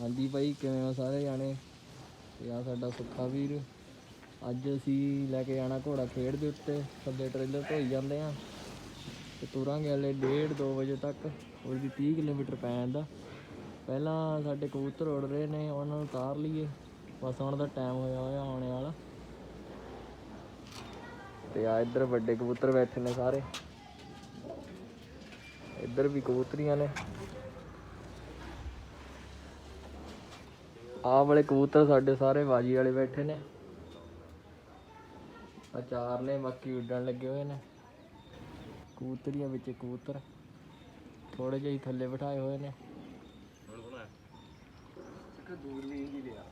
ਹਾਂਜੀ ਭਾਈ, ਕਿਵੇਂ ਹੋ ਸਾਰੇ ਜਾਣੇ? ਤੇ ਆ ਸਾਡਾ ਸੁੱਖਾ ਵੀਰ। ਅੱਜ ਅਸੀਂ ਲੈ ਕੇ ਜਾਣਾ ਘੋੜਾ ਖੇਡ ਦੇ ਉੱਤੇ। ਥੱਲੇ ਟ੍ਰੇਲਰ ਧੋਈ ਜਾਂਦੇ ਆ। ਤੇ ਤੁਰਾਂਗੇ ਹਲੇ 1:30 2 ਵਜੇ ਤੱਕ। ਉਹਦੀ 30 ਕਿਲੋਮੀਟਰ ਪੈ ਜਾਂਦਾ ਪਹਿਲਾਂ ਸਾਡੇ ਕਬੂਤਰ ਉੜ ਰਹੇ ਨੇ, ਉਹਨਾਂ ਨੂੰ ਉਤਾਰ ਲਈਏ। ਬਸ ਹੁਣ ਦਾ ਟਾਈਮ ਹੋਇਆ ਹੋਇਆ ਆਉਣੇ ਵਾਲਾ। ਤੇ ਆ ਇੱਧਰ ਵੱਡੇ ਕਬੂਤਰ ਬੈਠੇ ਨੇ ਸਾਰੇ। ਇੱਧਰ ਵੀ ਕਬੂਤਰੀਆਂ ਨੇ। ਆਹ ਵਾਲੇ ਕਬੂਤਰ ਸਾਡੇ ਸਾਰੇ ਬਾਜੀ ਵਾਲੇ ਬੈਠੇ ਨੇ। ਆ ਚਾਰ ਨੇ, ਬਾਕੀ ਉੱਡਣ ਲੱਗੇ ਹੋਏ ਨੇ। ਕਬੂਤਰੀਆਂ ਵਿੱਚ ਕਬੂਤਰ ਥੋੜੇ ਜਿਹੇ ਥੱਲੇ ਬਿਠਾਏ ਹੋਏ ਨੇ।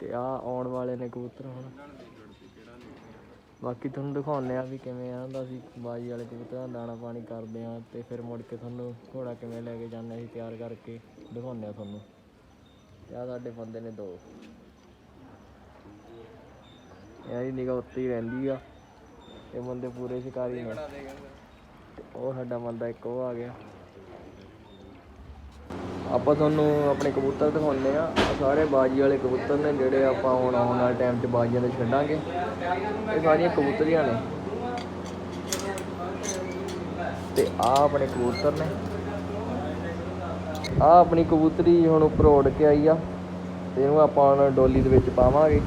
ਤੇ ਆ ਆਉਣ ਵਾਲੇ ਨੇ ਕਬੂਤਰ ਹੁਣ। ਬਾਕੀ ਤੁਹਾਨੂੰ ਦਿਖਾਉਂਦੇ ਆ ਵੀ ਕਿਵੇਂ ਆ, ਹੁੰਦਾ ਸੀ ਬਾਜੀ ਵਾਲੇ ਕਬੂਤਰਾਂ ਦਾ ਦਾਣਾ ਪਾਣੀ ਕਰਦੇ ਆ ਤੇ ਫਿਰ ਮੁੜ ਕੇ ਤੁਹਾਨੂੰ ਘੋੜਾ ਕਿਵੇਂ ਲੈ ਕੇ ਜਾਂਦੇ ਅਸੀਂ ਤਿਆਰ ਕਰਕੇ ਦਿਖਾਉਂਦੇ ਆ ਤੁਹਾਨੂੰ। ਤੇ ਸਾਡੇ ਬੰਦੇ ਨੇ ਦੋ। ਇਹਦੀ ਨਿਗਾਹ ਉੱਤੇ ਹੀ ਰਹਿੰਦੀ ਆ। ਇਹ ਬੰਦੇ ਪੂਰੇ ਸ਼ਿਕਾਰੀ ਨੇ। ਤੇ ਉਹ ਸਾਡਾ ਬੰਦਾ ਇੱਕ, ਉਹ ਆ ਗਿਆ। ਆਪਾਂ ਤੁਹਾਨੂੰ ਆਪਣੇ ਕਬੂਤਰ ਦਿਖਾਉਂਦੇ ਆ। ਸਾਰੇ ਬਾਜੀ ਵਾਲੇ ਕਬੂਤਰ ਨੇ, ਜਿਹੜੇ ਆਪਾਂ ਹੁਣ ਆਉਣ ਵਾਲੇ ਟਾਈਮ 'ਚ ਬਾਜੀਆਂ ਦੇ ਛੱਡਾਂਗੇ। ਇਹ ਸਾਰੀਆਂ ਕਬੂਤਰੀਆਂ ਨੇ। ਤੇ ਆ ਆਪਣੇ ਕਬੂਤਰ ਨੇ। ਆ ਆਪਣੀ ਕਬੂਤਰੀ ਹੁਣ ਉੱਪਰ ਉੱਡ ਕੇ ਆਈ ਆ ਤੇ ਇਹਨੂੰ ਆਪਾਂ ਹੁਣ ਡੋਲੀ ਦੇ ਵਿੱਚ ਪਾਵਾਂਗੇ।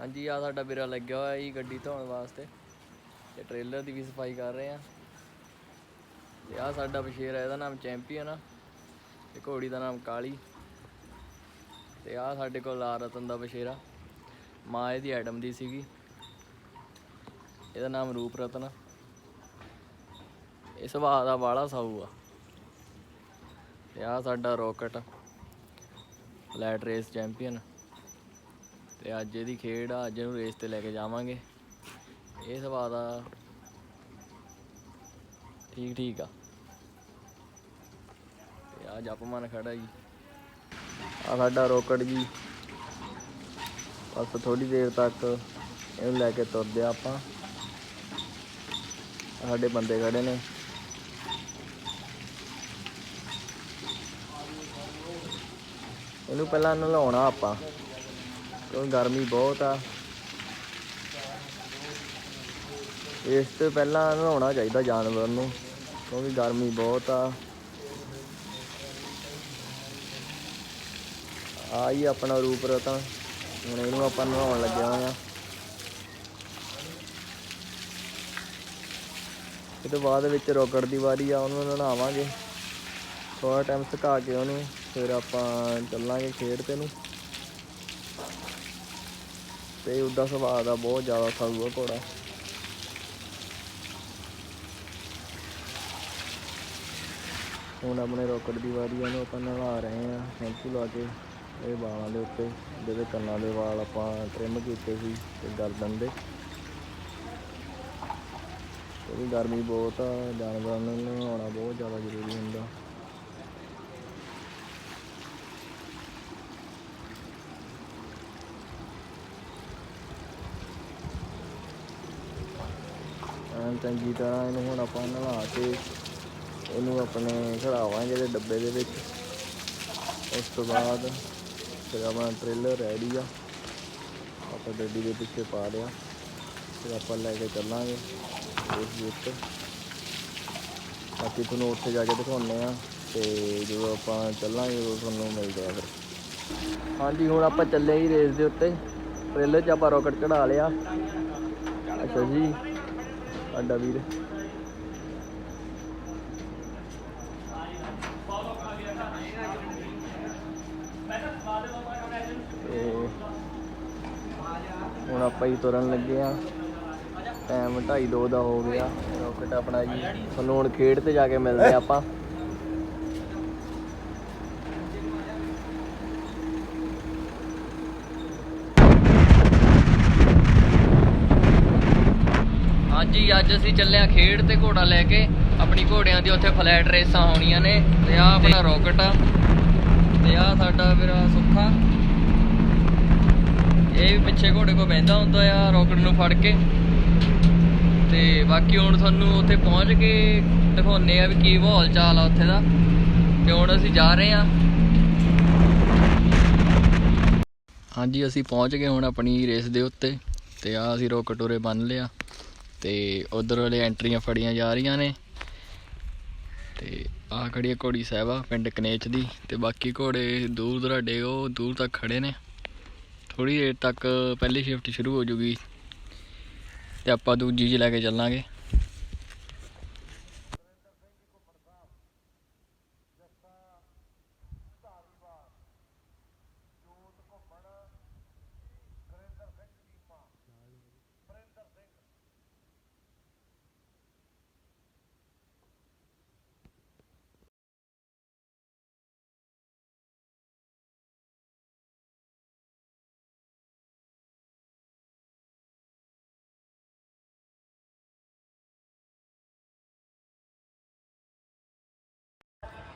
ਹਾਂਜੀ ਆ ਸਾਡਾ ਵੀਰਾ ਲੱਗਿਆ ਹੋਇਆ ਜੀ ਗੱਡੀ ਧੋਣ ਵਾਸਤੇ ਤੇ ਟ੍ਰੇਲਰ ਦੀ ਵੀ ਸਫ਼ਾਈ ਕਰ ਰਹੇ ਆ। ਤੇ ਆ ਸਾਡਾ ਬਸ਼ੇਰ ਹੈ ਇਹਦਾ ਨਾਮ ਚੈਂਪੀਅਨ ਆ ਤੇ ਘੋੜੀ ਦਾ ਨਾਮ ਕਾਲੀ। ਤੇ ਆ ਸਾਡੇ ਕੋਲ ਆ ਰਤਨ ਦਾ ਬਸ਼ੇਰਾ ਮਾਂ ਇਹਦੀ ਐਡਮ ਦੀ ਸੀਗੀ। ਇਹਦਾ ਨਾਮ ਰੂਪ ਰਤਨ ਇਹ ਸੁਭਾਅ ਦਾ ਬਾਲਾ ਸਾਊ ਆ। ਤੇ ਆ ਸਾਡਾ ਰੋਕਟ ਫਲੈਟ ਰੇਸ ਚੈਂਪੀਅਨ। ਤੇ ਅੱਜ ਇਹਦੀ ਖੇਡ ਆ, ਅੱਜ ਇਹਨੂੰ ਰੇਸ ਤੇ ਲੈ ਕੇ ਜਾਵਾਂਗੇ। ਇਹ ਸੁਭਾਅ ਦਾ ਠੀਕ ਠੀਕ ਆ। ਤੇ ਆ ਜਪਮਨ ਖੜਾ ਜੀ। ਆ ਸਾਡਾ ਰੋਕਟ ਜੀ। ਬਸ ਥੋੜੀ ਦੇਰ ਤੱਕ ਇਹਨੂੰ ਲੈ ਕੇ ਤੁਰਦੇ ਆ ਆਪਾਂ। ਸਾਡੇ ਬੰਦੇ ਖੜੇ ਨੇ। ਇਹਨੂੰ ਪਹਿਲਾਂ ਨਲਾਉਣਾ ਆਪਾਂ। ਕਿਉਂਕਿ ਗਰਮੀ ਬਹੁਤ ਆ। ਇਸ ਤੋਂ ਪਹਿਲਾਂ ਨਹਾਉਣਾ ਚਾਹੀਦਾ ਜਾਨਵਰ ਨੂੰ, ਕਿਉਂਕਿ ਗਰਮੀ ਬਹੁਤ ਆ। ਆ ਆਪਣਾ ਰੂਪ ਰਤਨ। ਹੁਣ ਇਹਨੂੰ ਆਪਾਂ ਨਹਾਉਣ ਲੱਗਿਆ ਹੋਏ ਆ। ਇਹ ਤੋਂ ਬਾਅਦ ਵਿੱਚ ਰੋਕੜ ਦੀ ਵਾਰੀ ਆ, ਉਹਨੂੰ ਨਹਾਵਾਂਗੇ। ਥੋੜਾ ਟਾਈਮ ਸੁਕਾ ਕੇ ਉਹਨੂੰ। ਫਿਰ ਆਪਾਂ ਚੱਲਾਂਗੇ ਖੇਡ ਤੇ ਨੂੰ। ਤੇ ਉਹਦਾ ਸੁਭਾਅ ਦਾ ਬਹੁਤ ਜ਼ਿਆਦਾ ਸਾਊ ਆ ਘੋੜਾ। ਹੁਣ ਆਪਣੇ ਰੋਕਟ ਦੀ ਵਾਰੀ ਆ ਉਹਨੂੰ ਆਪਾਂ ਨਵਾ ਰਹੇ ਆ ਸ਼ੈਂਪੂ ਲਾ ਕੇ, ਇਹ ਵਾਲਾਂ ਦੇ ਉੱਤੇ, ਜਿਹਦੇ ਕੰਨਾਂ ਦੇ ਵਾਲ ਆਪਾਂ ਟ੍ਰਿਮ ਕੀਤੇ ਸੀ, ਤੇ ਗਰਦਨ ਦੇ। ਕਿਉਂਕਿ ਗਰਮੀ ਬਹੁਤ ਆ, ਜਾਨਵਰਾਂ ਨੂੰ ਨਹਾਉਣਾ ਬਹੁਤ ਜ਼ਿਆਦਾ ਜ਼ਰੂਰੀ ਹੁੰਦਾ। ਚੰਗੀ ਤਰ੍ਹਾਂ ਇਹਨੂੰ ਹੁਣ ਆਪਾਂ ਨਲਾ ਕੇ ਇਹਨੂੰ ਆਪਣੇ ਖੜਾਵਾਂਗੇ ਇਹਦੇ ਡੱਬੇ ਦੇ ਵਿੱਚ। ਉਸ ਤੋਂ ਬਾਅਦ ਫਿਰ ਆਪਣਾ ਟ੍ਰੇਲਰ ਰੈਡੀ ਆ। ਆਪਾਂ ਗੱਡੀ ਦੇ ਪਿੱਛੇ ਪਾ ਲਿਆ। ਫਿਰ ਆਪਾਂ ਲੈ ਕੇ ਚੱਲਾਂਗੇ ਉਸ ਦੇ ਉੱਤੇ ਬਾਕੀ ਤੁਹਾਨੂੰ ਉੱਥੇ ਜਾ ਕੇ ਦਿਖਾਉਂਦੇ ਆ ਤੇ ਜਦੋਂ ਆਪਾਂ ਚੱਲਾਂਗੇ ਉਦੋਂ ਤੁਹਾਨੂੰ ਮਿਲਦੇ ਆ ਫਿਰ। ਹਾਂਜੀ, ਹੁਣ ਆਪਾਂ ਚੱਲੇ ਹੀ ਰੇਸ ਦੇ ਉੱਤੇ। ਟ੍ਰੇਲਰ 'ਚ ਆਪਾਂ ਰੋਕਟ ਚੜਾ ਲਿਆ। ਅੱਛਾ ਜੀ। ਸਾਡਾ ਵੀਰ। ਹੁਣ ਆਪਾਂ ਹੀ ਤੁਰਨ ਲੱਗੇ ਆ। ਟਾਈਮ 2:30 2 ਦਾ ਹੋ ਗਿਆ। ਰੋਕਟ ਆਪਣਾ ਜੀ। ਤੁਹਾਨੂੰ ਹੁਣ ਖੇਡ ਤੇ ਜਾ ਕੇ ਮਿਲਦੇ ਆ ਆਪਾਂ। ਹਾਂਜੀ ਅੱਜ ਅਸੀਂ ਚੱਲੇ ਆ ਖੇਡ ਤੇ ਘੋੜਾ ਲੈ ਕੇ। ਆਪਣੀ ਘੋੜਿਆਂ ਦੀ ਉੱਥੇ ਫਲੈਟ ਰੇਸਾਂ ਹੋਣੀਆਂ ਨੇ ਤੇ ਆ ਆਪਣਾ ਰੋਕਟ ਆ। ਤੇ ਆ ਸਾਡਾ ਵੀਰਾ ਸੁੱਖਾ। ਇਹ ਵੀ ਪਿੱਛੇ ਘੋੜੇ ਕੋ ਬਹਿੰਦਾ ਹੁੰਦਾ ਆ ਰੋਕਟ ਨੂੰ ਫੜ ਕੇ। ਤੇ ਬਾਕੀ ਹੁਣ ਤੁਹਾਨੂੰ ਉੱਥੇ ਪਹੁੰਚ ਕੇ ਦਿਖਾਉਨੇ ਆ ਵੀ ਕੀ ਮਾਹੌਲ ਚਾਲ ਆ ਉੱਥੇ ਦਾ। ਤੇ ਹੁਣ ਅਸੀਂ ਜਾ ਰਹੇ ਆ ਹਾਂਜੀ ਅਸੀਂ ਪਹੁੰਚ ਗਏ ਹੁਣ ਆਪਣੀ ਰੇਸ ਦੇ ਉੱਤੇ। ਤੇ ਆ ਅਸੀਂ ਰੋਕ ਟੋਰੇ ਬੰਨ ਲਿਆ। ਤੇ ਉਧਰ ਵਾਲੇ ਐਂਟਰੀਆਂ ਫੜੀਆਂ ਜਾ ਰਹੀਆਂ ਨੇ। ਤੇ ਆਹ ਖੜੀ ਹੈ ਘੋੜੀ ਸਾਹਿਬਾ, ਪਿੰਡ ਕਨੇਚ ਦੀ। ਤੇ ਬਾਕੀ ਘੋੜੇ ਦੂਰ ਦਰਾਡੇ ਉਹ ਦੂਰ ਤੱਕ ਖੜੇ ਨੇ। ਥੋੜੀ ਦੇਰ ਤੱਕ ਪਹਿਲੀ ਸ਼ਿਫਟ ਸ਼ੁਰੂ ਹੋ ਜੂਗੀ। ਤੇ ਆਪਾਂ ਦੂਜੀ 'ਚ ਲੈ ਕੇ ਚੱਲਾਂਗੇ।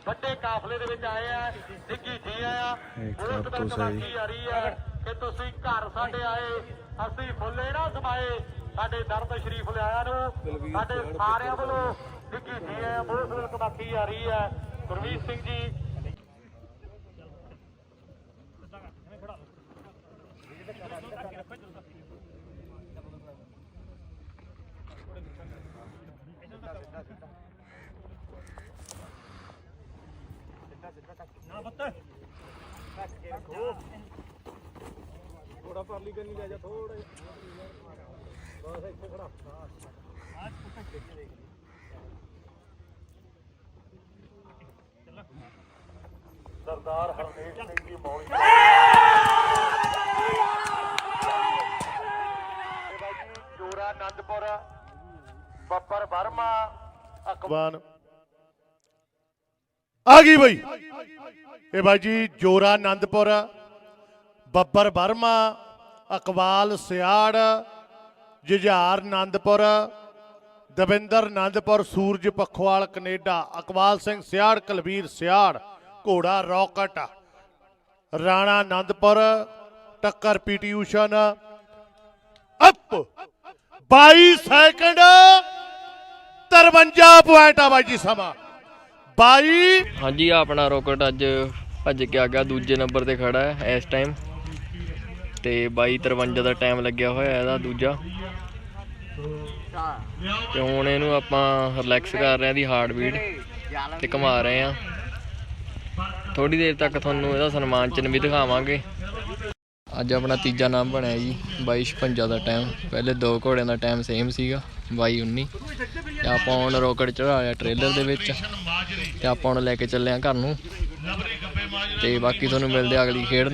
ਵੱਡੇ ਕਾਫਲੇ ਦੇ ਵਿੱਚ ਆਏ ਆ ਡਿੱਗੀ ਜੀ ਆਇਆ ਪੁਲਿਸ ਤੋਂ ਤਲਾਸ਼ੀ ਆ ਰਹੀ ਹੈ ਕਿ ਤੁਸੀਂ ਘਰ ਸਾਡੇ ਆਏ ਅਸੀਂ ਫੁੱਲੇ ਨਾ ਸਮਾਏ ਸਾਡੇ ਦਰ ਤੋਂ ਸ਼ਰੀਫ ਲਿਆਇਆ ਨੂੰ ਸਾਡੇ ਸਾਰਿਆਂ ਵੱਲੋਂ ਡਿੱਗੀ ਜੀ ਆਇਆ ਪੁਲਿਸ ਤੋਂ ਤਲਾਸ਼ੀ ਆ ਰਹੀ ਹੈ ਗੁਰਮੀਤ ਸਿੰਘ ਜੀ। ਸਰਦਾਰ ਹਰਨੇਕ ਸਿੰਘ ਜੀ ਮੌਲੀ। ਤੇ ਬਾਈ ਜੀ, ਜੋਰਾ ਆਨੰਦਪੁਰ ਬੱਬਰ ਵਰਮਾ ਅਕਬਾਨ ਆ ਗਈ ਬਈ। ਇਹ ਬਾਈ ਜੀ, ਜੋਰਾ ਆਨੰਦਪੁਰ, ਬੱਬਰ ਵਰਮਾ, ਅਕਵਾਲ ਸਿਆੜ, ਜੁਝਾਰ ਆਨੰਦਪੁਰ, ਦਵਿੰਦਰ ਆਨੰਦਪੁਰ, ਸੂਰਜ ਪਖਵਾਲ ਕੈਨੇਡਾ, ਅਕਵਾਲ ਸਿੰਘ ਸਿਆੜ, ਕਲਵੀਰ ਸਿਆੜ, ਘੋੜਾ ਰੌਕਟ, ਰਾਣਾ ਆਨੰਦਪੁਰ, ਟੱਕਰ ਪੀਟੀ ਊਸ਼ਨ ਅਪ 22 ਸੈਕਿੰਡ 53 ਪੁਆਇੰਟ ਆ ਬਾਈ ਜੀ ਸਮਾਂ। 22 ਹਾਂਜੀ ਆਹ ਆਪਣਾ ਰੋਕਟ ਅੱਜ ਭੱਜ ਕੇ ਆ ਗਿਆ, ਦੂਜੇ ਨੰਬਰ ਤੇ ਖੜਾ ਹੈ ਇਸ ਟਾਈਮ ਤੇ 22:53 ਦਾ ਟਾਈਮ ਲੱਗਿਆ ਹੋਇਆ ਇਹਦਾ, ਦੂਜਾ। ਤੇ ਹੁਣ ਇਹਨੂੰ ਆਪਾਂ ਰਿਲੈਕਸ ਕਰ ਰਹੇ ਆ ਦੀ ਹਾਰਟ ਬੀਟ ਤੇ ਘੁਮਾ ਰਹੇ ਆ ਥੋੜੀ ਦੇਰ ਤੱਕ ਤੁਹਾਨੂੰ ਇਹਦਾ ਸਨਮਾਨ ਚਿੰਨ੍ਹ ਵੀ ਦਿਖਾਵਾਂਗੇ। ਅੱਜ ਆਪਣਾ ਤੀਜਾ ਨਾਮ ਬਣਿਆ ਜੀ 22:56 ਦਾ ਟਾਈਮ ਪਹਿਲੇ ਦੋ ਘੋੜਿਆਂ ਦਾ ਟਾਈਮ ਸੇਮ ਸੀਗਾ 22:19 ਤੇ ਆਪਾਂ ਹੁਣ ਰੋਕਟ ਚੜਾਇਆ ਟ੍ਰੇਲਰ ਦੇ ਵਿੱਚ ਤੇ ਆਪਾਂ ਹੁਣ ਲੈ ਕੇ ਚੱਲੇ ਆ ਘਰ ਨੂੰ। ਤੇ ਬਾਕੀ ਤੁਹਾਨੂੰ ਮਿਲਦੇ ਆ ਅਗਲੀ ਖੇਡ